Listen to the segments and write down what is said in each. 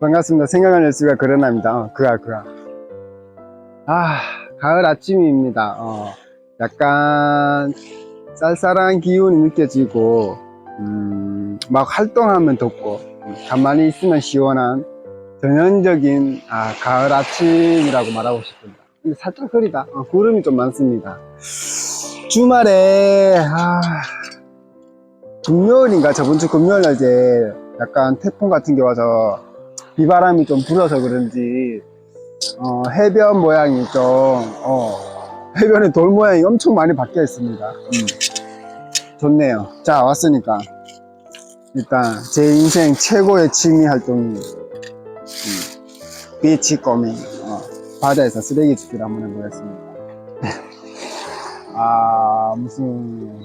반갑습니다. 생각하는 수가 그러나입니다. 어, 그아 그아. 아 가을 아침입니다. 어, 약간 쌀쌀한 기운이 느껴지고 음, 막 활동하면 덥고 음, 가만히 있으면 시원한 전형적인 아, 가을 아침이라고 말하고 싶습니다. 근데 살짝 흐리다. 어, 구름이 좀 많습니다. 주말에 아, 금요일인가? 저번 주 금요일 날 이제 약간 태풍 같은 게 와서 비바람이 좀 불어서 그런지 어, 해변 모양이 좀 어, 해변의 돌 모양이 엄청 많이 바뀌어 있습니다. 음, 좋네요. 자 왔으니까 일단 제 인생 최고의 취미 활동이 음, 비치 꼬밍 어, 바다에서 쓰레기 줍기를 한번 해보겠습니다. 아 무슨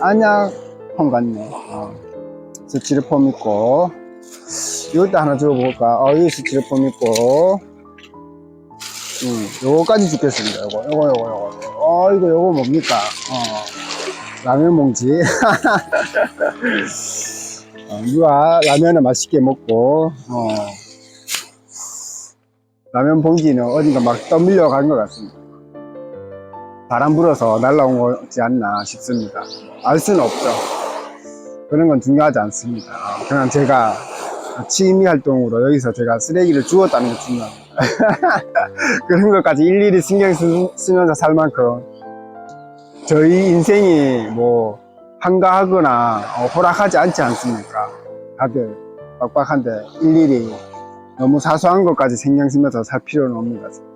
안약폼 같네. 어. 스티로폼 있고, 이것도 하나 줘볼까? 어, 이 스티로폼 있고, 음, 요거까지 죽겠습니다. 요거, 요거, 요거, 요거. 어, 이거, 요거 뭡니까? 어, 라면 봉지. 어, 누가 라면을 맛있게 먹고, 어, 라면 봉지는 어딘가 막 떠밀려 간 것 같습니다. 바람 불어서 날라온 거지 않나 싶습니다. 알 수는 없죠. 그런 건 중요하지 않습니다. 그냥 제가 취미 활동으로 여기서 제가 쓰레기를 주웠다는 게 중요합니다. 그런 것까지 일일이 신경 쓰, 쓰면서 살 만큼 저희 인생이 뭐 한가하거나 어, 호락하지 않지 않습니까? 다들 빡빡한데 일일이 너무 사소한 것까지 신경 쓰면서 살 필요는 없는 것 같습니다.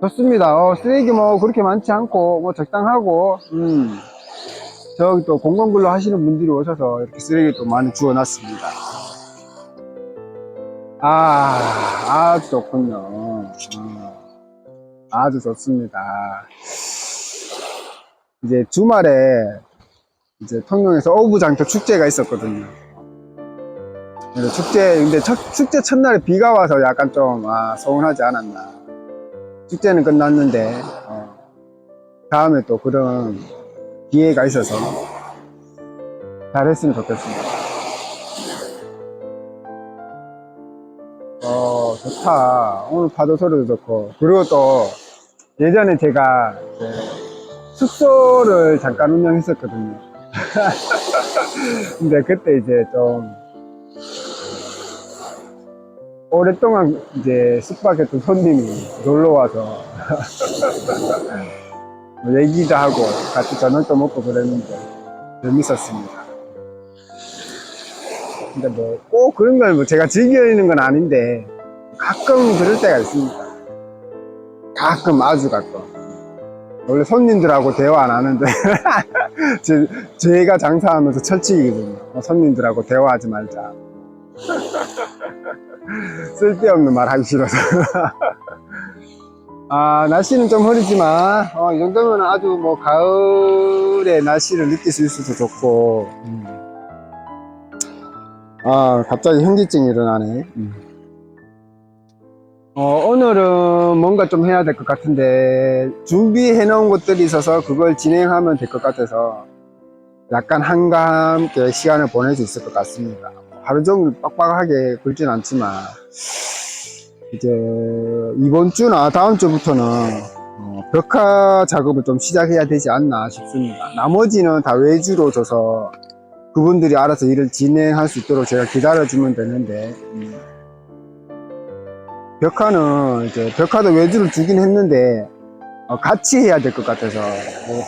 좋습니다. 어, 쓰레기 뭐 그렇게 많지 않고 뭐 적당하고 음. 저기 또 공공근로 하시는 분들이 오셔서 이렇게 쓰레기 또 많이 주워놨습니다. 아, 아주 좋군요. 어, 아주 좋습니다. 이제 주말에 이제 통영에서 오부장터 축제가 있었거든요. 그래서 축제, 근데 첫, 축제 첫날에 비가 와서 약간 좀, 아, 서운하지 않았나. 축제는 끝났는데, 어, 다음에 또 그런 기회가 있어서 잘했으면 좋겠습니다. 어, 좋다. 오늘 파도 소리도 좋고. 그리고 또 예전에 제가 숙소를 잠깐 운영했었거든요. 근데 그때 이제 좀 오랫동안 이제 숙박했던 손님이 놀러 와서 뭐 얘기도 하고 같이 저녁도 먹고 그랬는데 재밌었습니다. 근데 뭐 꼭 그런 걸 뭐 제가 즐기는 건 아닌데 가끔 그럴 때가 있습니다. 가끔 아주 가끔. 원래 손님들하고 대화 안 하는데 제, 제가 장사하면서 철칙이거든요. 어, 손님들하고 대화하지 말자. 쓸데없는 말 하기 싫어서. 아, 날씨는 좀 흐리지만, 어, 이 정도면 아주 뭐, 가을의 날씨를 느낄 수 있어서 좋고, 음. 아, 갑자기 현기증이 일어나네. 음. 어, 오늘은 뭔가 좀 해야 될 것 같은데, 준비해 놓은 것들이 있어서 그걸 진행하면 될 것 같아서, 약간 한가함께 시간을 보낼 수 있을 것 같습니다. 하루 종일 빡빡하게 굴진 않지만, 이제 이번 주나 다음 주부터는 어, 벽화 작업을 좀 시작해야 되지 않나 싶습니다. 나머지는 다 외주로 줘서 그분들이 알아서 일을 진행할 수 있도록 제가 기다려주면 되는데 음. 벽화는 이제 벽화도 외주를 주긴 했는데 어, 같이 해야 될 것 같아서 뭐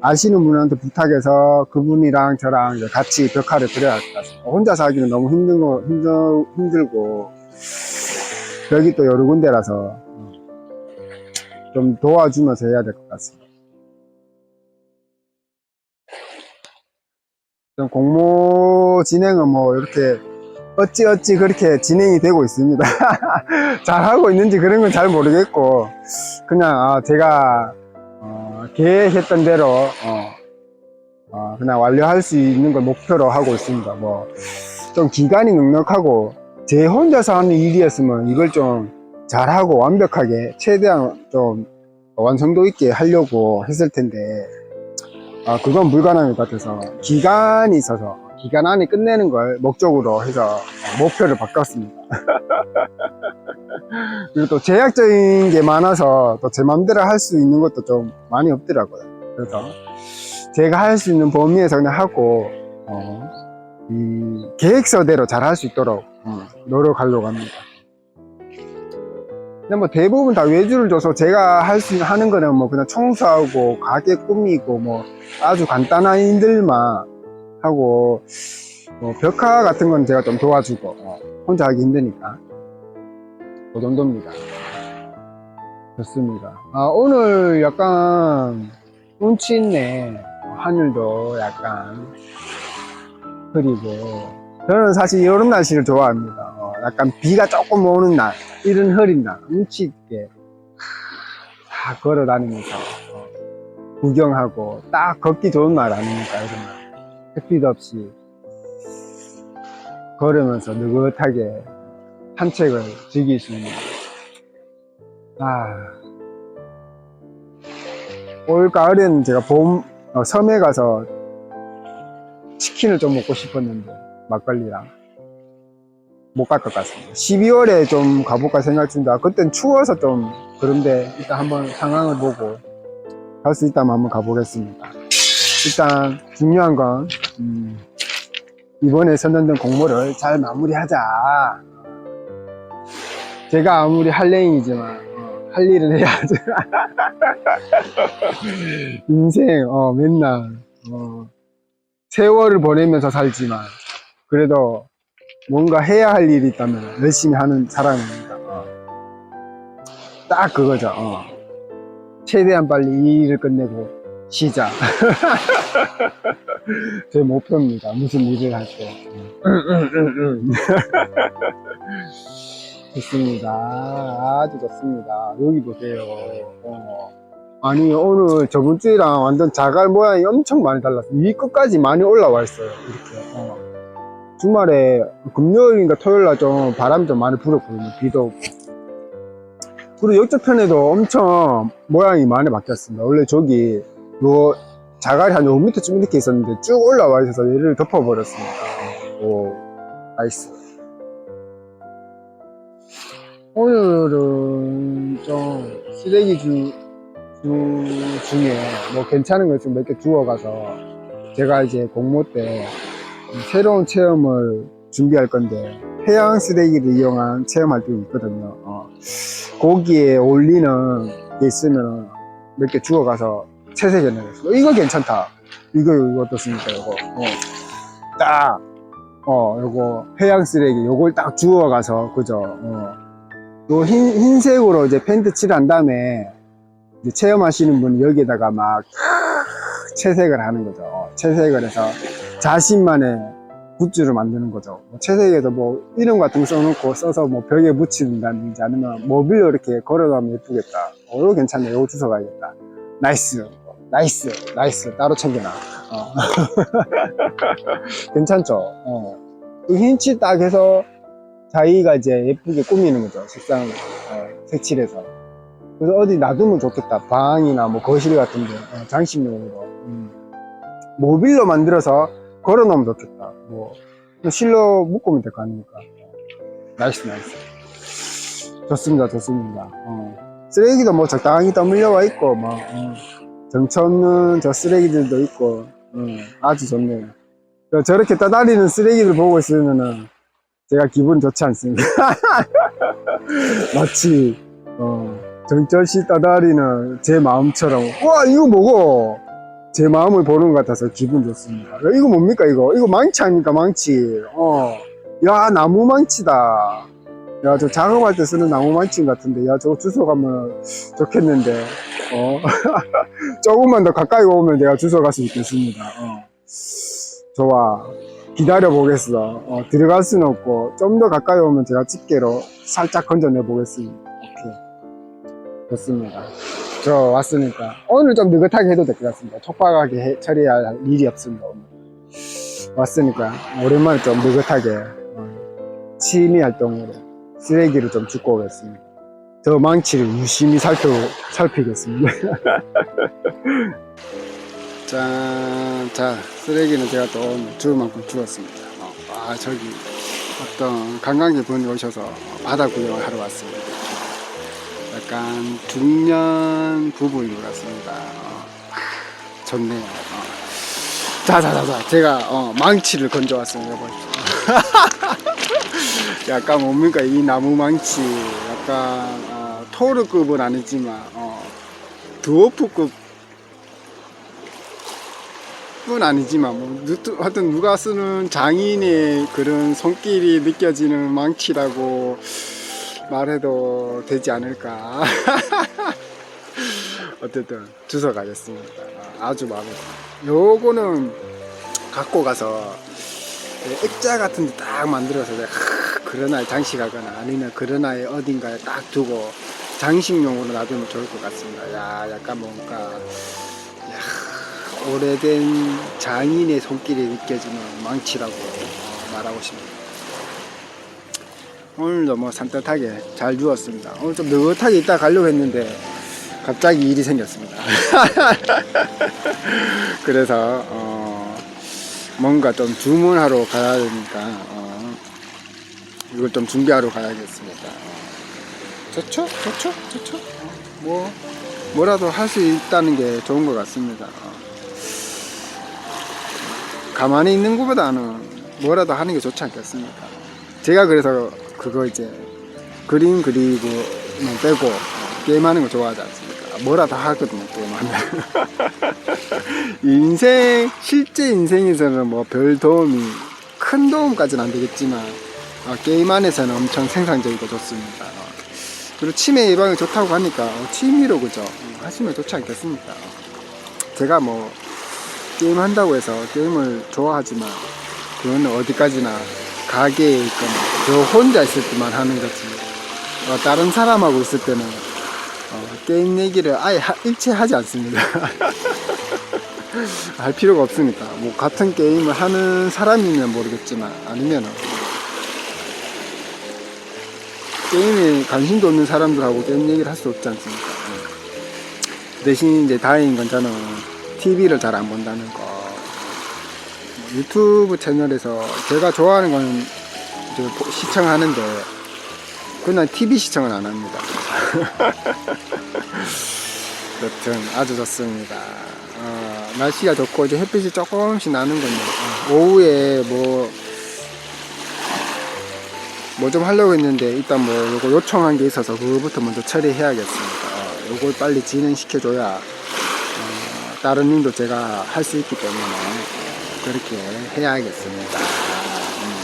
아시는 분한테 부탁해서 그분이랑 저랑 같이 벽화를 그려야 할 것 같습니다. 혼자서 하기는 너무 힘든 거 힘들, 힘들고 여기 또 여러 군데라서 좀 도와주면서 해야 될 것 같습니다. 좀 공모 진행은 뭐 이렇게 어찌어찌 그렇게 진행이 되고 있습니다. 잘하고 있는지 그런 건 잘 모르겠고 그냥 아, 제가 어, 계획했던 대로 어, 어, 그냥 완료할 수 있는 걸 목표로 하고 있습니다. 뭐 좀 기간이 넉넉하고 제 혼자서 하는 일이었으면 이걸 좀 잘하고 완벽하게 최대한 좀 완성도 있게 하려고 했을 텐데 아 그건 불가능할 것 같아서 기간이 있어서 기간 안에 끝내는 걸 목적으로 해서 목표를 바꿨습니다. 그리고 또 제약적인 게 많아서 또제 맘대로 할 수 있는 것도 좀 많이 없더라고요. 그래서 제가 할 수 있는 범위에서 그냥 하고, 어, 이 계획서대로 잘 할 수 있도록 어, 노력하려고 합니다. 근데 뭐 대부분 다 외주를 줘서 제가 할 수 하는 거는 뭐 그냥 청소하고 가게 꾸미고 뭐 아주 간단한 일들만 하고 뭐 벽화 같은 건 제가 좀 도와주고 어, 혼자 하기 힘드니까 그 정도입니다. 좋습니다. 아 오늘 약간 운치 있네 하늘도 약간 흐리고 저는 사실 여름 날씨를 좋아합니다. 어, 약간 비가 조금 오는 날, 이른 흐린 날, 운치 있게 다 걸어 다니면서 어, 구경하고 딱 걷기 좋은 날 아닙니까? 이런 날. 햇빛 없이 걸으면서 느긋하게 산책을 즐길 수 있는 아, 올 가을에는 제가 봄 어, 섬에 가서 치킨을 좀 먹고 싶었는데 막걸리랑 못 갈 것 같습니다. 12월에 좀 가볼까 생각 중이다. 그땐 추워서 좀 그런데 일단 한번 상황을 보고 갈수 있다면 한번 가보겠습니다. 일단 중요한 건 음, 이번에 선정된 공모를 잘 마무리하자. 제가 아무리 한랭이지만 어, 할 일을 해야죠. 인생 어, 맨날 어, 세월을 보내면서 살지만 그래도 뭔가 해야 할 일이 있다면 열심히 하는 사람입니다. 어. 딱 그거죠. 어. 최대한 빨리 이 일을 끝내고 쉬자. 제 목표입니다. 무슨 일을 할 때. 좋습니다. 아주 좋습니다. 여기 보세요. 어. 아니 오늘 저번 주랑 완전 자갈 모양이 엄청 많이 달랐어요. 위 끝까지 많이 올라와 있어요. 이렇게. 어. 주말에 금요일인가 토요일날 좀 바람이 좀 많이 불었거든요. 비도 오고. 그리고 이쪽 편에도 엄청 모양이 많이 바뀌었습니다. 원래 저기 요 자갈이 한 5m쯤 이렇게 있었는데 쭉 올라와 있어서 얘를 덮어버렸습니다. 오, 나이스. 오늘은 좀 쓰레기 주, 주, 중에 뭐 괜찮은 거좀몇 개 주워가서 제가 이제 공모 때 새로운 체험을 준비할 건데 해양 쓰레기를 이용한 체험 활동이 있거든요. 어, 거기에 어울리는 게 있으면 몇 개 주워가서 채색해내겠어. 이거 괜찮다. 이거 이거 어떻습니까? 이거 어. 딱 어, 요거 해양 쓰레기 요걸 딱 주워가서 그죠? 어. 요 흰, 흰색으로 이제 펜트 칠한 다음에 체험하시는 분이 여기에다가 막 채색을 하는 거죠. 어, 채색을 해서 자신만의 굿즈를 만드는 거죠. 뭐 채색에도 뭐 이름 같은 거 써놓고 써서 뭐 벽에 붙인다든지 아니면 모빌로 이렇게 걸어놓으면 예쁘겠다. 어, 이거 괜찮네. 이거 주워 가야겠다. 나이스. 나이스. 나이스. 따로 챙겨놔. 어. 괜찮죠? 어. 그 흰치 딱 해서 자기가 이제 예쁘게 꾸미는 거죠. 색상, 어, 색칠해서. 그래서 어디 놔두면 좋겠다. 방이나 뭐 거실 같은데, 어, 장식용으로. 음. 모빌로 만들어서 걸어 놓으면 좋겠다. 뭐, 실로 묶으면 될 거 아닙니까? 나이스, 나이스. 좋습니다, 좋습니다. 어. 쓰레기도 뭐 적당히 떠밀려와 있고, 뭐, 어. 정처 없는 저 쓰레기들도 있고, 음, 아주 좋네요. 저- 저렇게 떠다니는 쓰레기를 보고 있으면은 제가 기분 좋지 않습니다. 마치, 어, 정철씨 떠다니는 제 마음처럼, 와, 이거 뭐고? 제 마음을 보는 것 같아서 기분 좋습니다. 야, 이거 뭡니까, 이거? 이거 망치 아닙니까, 망치? 어. 야, 나무 망치다. 야, 저 작업할 때 쓰는 나무 망치 같은데, 야, 저거 주워가면 좋겠는데, 어. 조금만 더 가까이 오면 내가 주워갈 수 있겠습니다. 어. 좋아. 기다려 보겠어. 어, 들어갈 수는 없고, 좀 더 가까이 오면 제가 집게로 살짝 건져내 보겠습니다. 좋습니다. 저 왔으니까 오늘 좀 느긋하게 해도 될 것 같습니다. 촉박하게 해- 처리할 일이 없습니다. 오늘. 왔으니까 오랜만에 좀 느긋하게 어, 취미 활동으로 쓰레기를 좀 줍고 오겠습니다. 저 망치를 유심히 살펴 살피겠습니다. 짠. 자, 쓰레기는 제가 또 주울 만큼 주웠습니다. 어, 아, 저기 어떤 관광객 분이 오셔서 바다 구경을 하러 왔습니다. 약간 중년 부부인 것 같습니다. 어, 아, 좋네요. 어. 자 자 자 자, 제가 어, 망치를 건져왔습니다. 약간 뭡니까 이 나무 망치, 약간 어, 토르급은 아니지만 어, 드워프급 뿐 아니지만 뭐 누- 하여튼 누가 쓰는 장인의 그런 손길이 느껴지는 망치라고 말해도 되지 않을까. 어쨌든 주워 가겠습니다. 아주 마음에 들어요 요거는 갖고 가서 액자 같은 데 딱 만들어서 내가 아이 장식하거나 아니면 아이 어딘가에 딱 두고 장식용으로 놔두면 좋을 것 같습니다. 야 약간 뭔가 야, 오래된 장인의 손길이 느껴지는 망치라고 어, 말하고 싶네요. 오늘도 뭐 산뜻하게 잘 주웠습니다. 오늘 좀 느긋하게 있다 가려고 했는데 갑자기 일이 생겼습니다. 그래서 어, 뭔가 좀 주문하러 가야 되니까 어, 이걸 좀 준비하러 가야겠습니다. 어, 좋죠? 좋죠? 좋죠? 어, 뭐 뭐라도 할 수 있다는 게 좋은 것 같습니다. 어. 가만히 있는 것보다는 뭐라도 하는 게 좋지 않겠습니까? 제가 그래서 그거 이제 그림 그리고는 빼고 어, 게임하는 거 좋아하지 않습니까? 뭐라도 하거든요, 게임하면. 인생, 실제 인생에서는 뭐 별 도움이, 큰 도움까지는 안 되겠지만, 어, 게임 안에서는 엄청 생산적이고 좋습니다. 어. 그리고 치매 예방에 좋다고 하니까 어, 취미로 그죠? 어, 하시면 좋지 않겠습니까? 제가 뭐 게임 한다고 해서 게임을 좋아하지만 그거는 어디까지나 가게에 있거나 저 혼자 있을 때만 하는 거지 어, 다른 사람하고 있을 때는 어, 게임 얘기를 아예 하- 일체 하지 않습니다 할 필요가 없으니까 뭐 같은 게임을 하는 사람이면 모르겠지만 아니면은 게임에 관심도 없는 사람들하고 게임 얘기를 할 수 없지 않습니까? 예. 대신 이제 다행인 건 저는 TV를 잘 안 본다는 거. 유튜브 채널에서 제가 좋아하는 보- 시청하는데 그냥 TV 시청은 안 합니다. 여튼 아주 좋습니다. 어, 날씨가 좋고 이제 햇빛이 조금씩 나는 건데 어, 오후에 뭐 뭐 좀 하려고 했는데 일단 뭐 요거 요청한 게 있어서 그거부터 먼저 처리해야겠습니다. 어, 요걸 빨리 진행시켜줘야 어, 다른 일도 제가 할 수 있기 때문에 그렇게 해야겠습니다. 음.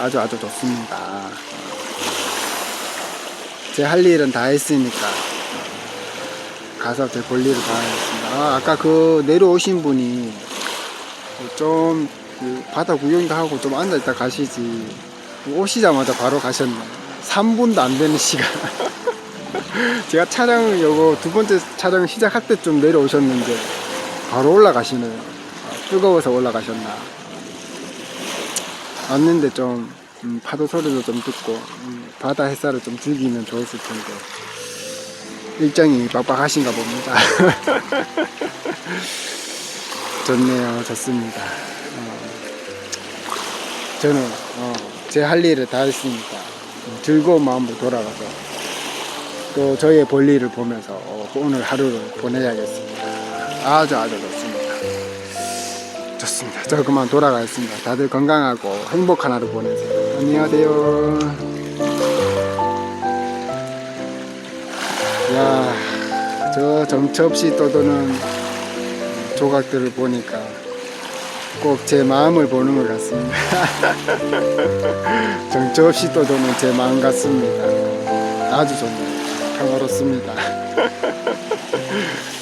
아주 아주 좋습니다. 어. 제할 일은 다 했으니까 어, 가서 제 볼 일을 다 하겠습니다. 아, 아까 그 내려오신 분이 좀 그 바다 구경도 하고 좀 앉아 있다 가시지 오시자마자 바로 가셨네 3분도 안 되는 시간 제가 촬영 요거 두 번째 촬영 시작할 때쯤 내려오셨는데 바로 올라가시네요 아, 뜨거워서 올라가셨나. 왔는데 좀 음, 파도 소리도 좀 듣고 음, 바다 햇살을 좀 즐기면 좋았을 텐데. 일정이 빡빡하신가 봅니다. 좋네요. 좋습니다. 어, 저는 어, 제 할 일을 다 했으니까 음, 즐거운 마음으로 돌아가서 또 저의 볼일을 보면서 어, 오늘 하루를 보내야겠습니다. 아주 아주. 저 그만 돌아가겠습니다. 다들 건강하고 행복한 하루 보내세요. 안녕하세요. 야, 저 정처 없이 떠도는 조각들을 보니까 꼭 제 마음을 보는 것 같습니다. 정처 없이 떠도는 제 마음 같습니다. 아주 좋네요. 평화롭습니다.